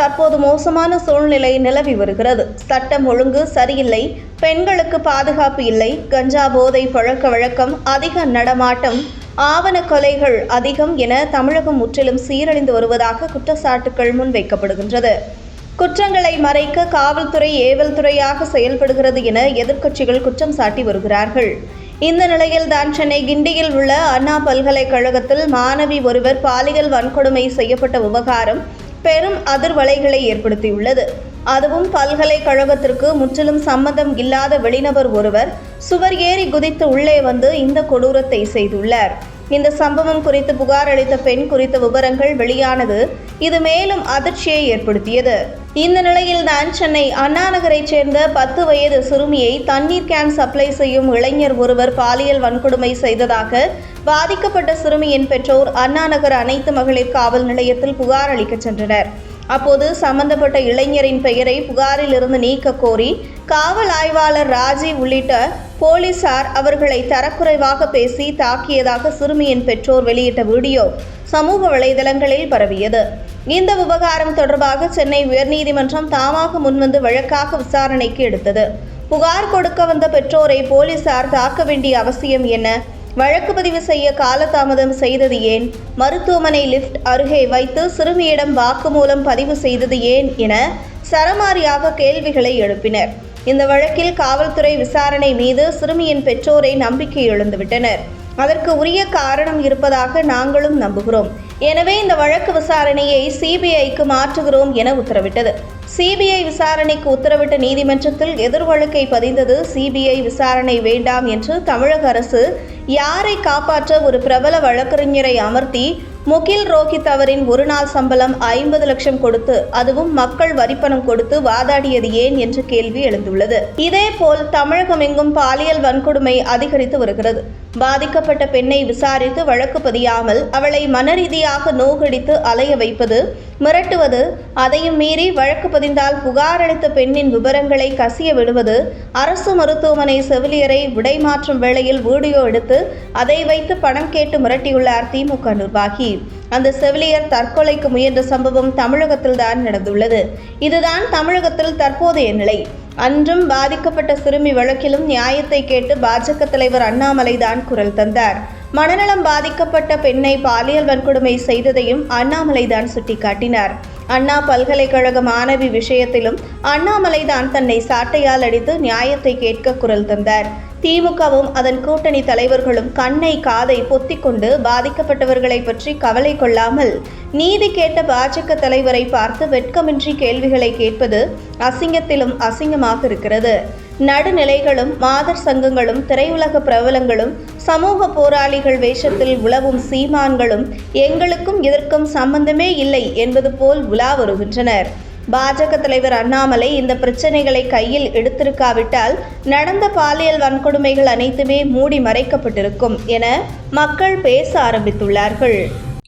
தற்போது மோசமான சூழ்நிலை நிலவி வருகிறது. சட்டம் ஒழுங்கு சரியில்லை. பெண்களுக்கு பாதுகாப்பு இல்லை. கஞ்சா போதை பழக்க வழக்கம் அதிக நடமாட்டம் ஆவண கொலைகள் அதிகம் என தமிழகம் முற்றிலும் சீரழிந்து வருவதாக குற்றச்சாட்டுகள் முன்வைக்கப்படுகின்றது. குற்றங்களை மறைக்க காவல்துறை ஏவல் துறையாக செயல்படுகிறது என எதிர்க்கட்சிகள் குற்றம் சாட்டி வருகிறார்கள். இந்த நிலையில் தான் சென்னை கிண்டியில் உள்ள அண்ணா பல்கலைக்கழகத்தில் மாணவி ஒருவர் பாலியல் வன்கொடுமை செய்யப்பட்ட விவகாரம் பெரும் அதிர்வலைகளை ஏற்படுத்தியுள்ளது. அதுவும் பல்கலைக்கழகத்திற்கு முற்றிலும் சம்மந்தம் இல்லாத வெளிநபர் ஒருவர் சுவர் ஏறி குதித்து உள்ளே வந்து இந்த கொடூரத்தை செய்துள்ளார். இந்த சம்பவம் குறித்து புகார் அளித்த பெண் குறித்த விவரங்கள் வெளியானது இது மேலும் அதிர்ச்சியை ஏற்படுத்தியது. இந்த நிலையில்தான் சென்னை அண்ணா நகரைச் சேர்ந்த பத்து வயது சிறுமியை தண்ணீர் கேன் சப்ளை செய்யும் இளைஞர் ஒருவர் பாலியல் வன்கொடுமை செய்ததாக பாதிக்கப்பட்ட சிறுமியின் பெற்றோர் அண்ணாநகர் அனைத்து மகளிர் காவல் நிலையத்தில் புகார் அளிக்கச் சென்றனர். அப்போது சம்பந்தப்பட்ட இளைஞரின் பெயரை புகாரில் இருந்து நீக்க கோரி காவல் ஆய்வாளர் ராஜி உள்ளிட்ட போலீசார் அவர்களை தரக்குறைவாக பேசி தாக்கியதாக சிறுமியின் பெற்றோர் வெளியிட்ட வீடியோ சமூக வலைதளங்களில் பரவியது. இந்த விவகாரம் தொடர்பாக சென்னை உயர்நீதிமன்றம் தாமாக முன்வந்து வழக்காக விசாரணைக்கு எடுத்தது. புகார் கொடுக்க வந்த பெற்றோரை போலீசார் தாக்க வேண்டிய அவசியம் என்ன? வழக்கு பதிவு செய்ய காலதாமதம் செய்தது ஏன்? மருத்துவமனை லிஃப்ட் அருகே வைத்து சிறுமியிடம் வாக்குமூலம் பதிவு செய்தது ஏன் என சரமாரியாக கேள்விகளை எழுப்பினர். இந்த வழக்கில் காவல்துறை விசாரணை மீது சிறுமியின் பெற்றோரை நம்பிக்கை எழுந்துவிட்டனர். அதற்கு உரிய காரணம் இருப்பதாக நாங்களும் நம்புகிறோம். எனவே இந்த வழக்கு விசாரணையை சிபிஐக்கு மாற்றுகிறோம் என உத்தரவிட்டது. சிபிஐ விசாரணைக்கு உத்தரவிட்ட நீதிமன்றத்தில் எதிர் வழக்கை பதிந்தது சிபிஐ விசாரணை வேண்டாம் என்று தமிழக அரசு யாரை காப்பாற்ற ஒரு பிரபல வழக்கறிஞரை அமர்த்தி முகில் ரோஹித் அவரின் ஒரு நாள் சம்பளம் ஐம்பது லட்சம் கொடுத்து அதுவும் மக்கள் வரிப்பணம் கொடுத்து வாதாடியது ஏன் என்ற கேள்வி எழுந்துள்ளது. இதேபோல் தமிழகம் எங்கும் பாலியல் வன்கொடுமை அதிகரித்து வருகிறது. பாதிக்கப்பட்ட பெண்ணை விசாரித்து வழக்கு பதியாமல் அவளை மனரீதியாக நோகடித்து அலைய வைப்பது மிரட்டுவது அதையும் மீறி வழக்கு பதிந்தால் புகார் அளித்த பெண்ணின் விவரங்களை கசிய விடுவது அரசு மருத்துவமனை செவிலியரை விடைமாற்றும் வேளையில் வீடியோ எடுத்து அதை வைத்து பணம் கேட்டு மிரட்டியுள்ளார் திமுக நிர்வாகி. அந்த செவிலியர் தற்கொலைக்கு முயன்ற சம்பவம் தமிழகத்தில் தான் நடந்துள்ளது. இதுதான் தமிழகத்தில் தற்போதைய நிலை. அன்றும் பாதிக்கப்பட்ட சிறுமி வழக்கிலும் நியாயத்தை கேட்டு பாஜக தலைவர் அண்ணாமலை தான் குரல் தந்தார். மனநலம் பாதிக்கப்பட்ட பெண்ணை பாலியல் வன்கொடுமை செய்ததையும் அண்ணாமலை தான் சுட்டிக்காட்டினார். அண்ணா பல்கலைக்கழக மாணவி விஷயத்திலும் அண்ணாமலை தான் தன்னை சாட்டையால் அடித்து நியாயத்தை கேட்க குரல் தந்தார். திமுகவும் அதன் கூட்டணி தலைவர்களும் கண்ணை காதை பொத்திக்கொண்டு பாதிக்கப்பட்டவர்களை பற்றி கவலை கொள்ளாமல் நீதி கேட்ட பாஜக தலைவரை பார்த்து வெட்கமின்றி கேள்விகளை கேட்பது அசிங்கத்திலும் அசிங்கமாக இருக்கிறது. நடுநிலைகளும் மாதர் சங்கங்களும் திரையுலக பிரபலங்களும் சமூக போராளிகள் வேஷத்தில் உலவும் சீமான்களும் எங்களுக்கும் இதற்கும் சம்பந்தமே இல்லை என்பது போல் உலா வருகின்றனர். பாஜக தலைவர் அண்ணாமலை இந்த பிரச்சனைகளை கையில் எடுத்திருக்காவிட்டால் நடந்த பாலியல் வன்கொடுமைகள் அனைத்துமே மூடி மறைக்கப்பட்டிருக்கும் என மக்கள் பேச ஆரம்பித்துள்ளார்கள்.